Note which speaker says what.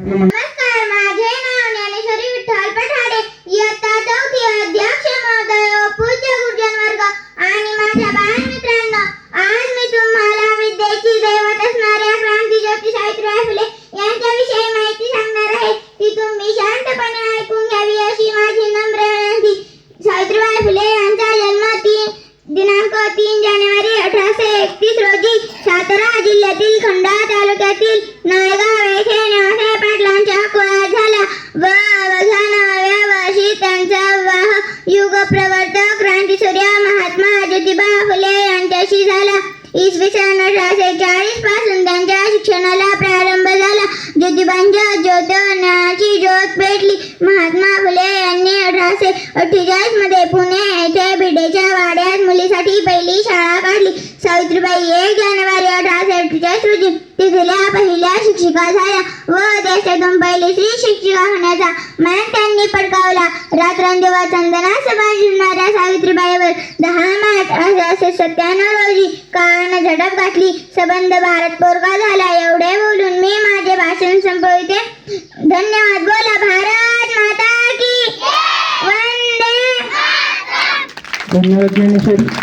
Speaker 1: नमस्कार माझे नाव ज्ञानेश्वरी विठ्ठल पठाडे इयत्ता चौथी अध्यक्ष महोदय पूज्य गुरुजन वर्ग. आणि माझ्या बालमित्रांनो आज मी तुम्हाला विद्येची दैवत असणाऱ्या क्रांती ज्योती सावित्रीबाई फुले यांच्याविषयी माहिती सांगणार आहे. ती तुम्ही शांतपणे ऐकून घ्यावी अशी माझी नम्र विनंती. सावित्रीबाई फुले यांचा जन्म तीन दिनांक तीन जानेवारी अठराशे एकतीस रोजी सातारा जिल्ह्यातील खंडा तालुक्यातील नायगाव येथे प्रवर्तक क्रांतीसूर्य महात्मा ज्योतिबा फुले यांच्याशी झाला. इसवी सन अठराशे चाळीस पासून त्यांच्या शिक्षणाला प्रारंभ झाला. ज्योतिबांच्या ज्योतिर्नाची ज्योत पेटली महात्मा फुले यांनी अठराशे अठ्ठेचाळीस मध्ये पुणे येथे भिडेच्या वाड्यात मुलीसाठी पहिली शाळा काढली. सावित्रीबाई, एक जानेवारी अठराशे अठ्ठेचाळीस रोजी तिथल्या पहिल्या शिक्षिका झाल्या व देशातून पहिली स्त्री शिक्षिका होण्याचा मान त्यांनी पटकावला रात्रंदिवस चंदनास बांधणाऱ्या सावित्रीबाईवर दहा मार्च अठराशे सत्त्याण्णव रोजी काळानं झडप घातली. संबंध भारत पोरगा झाला. एवढे बोलून मी माझे भाषण संपविते. धन्यवाद. बोला भारत माता की वंदे
Speaker 2: धन्यवाद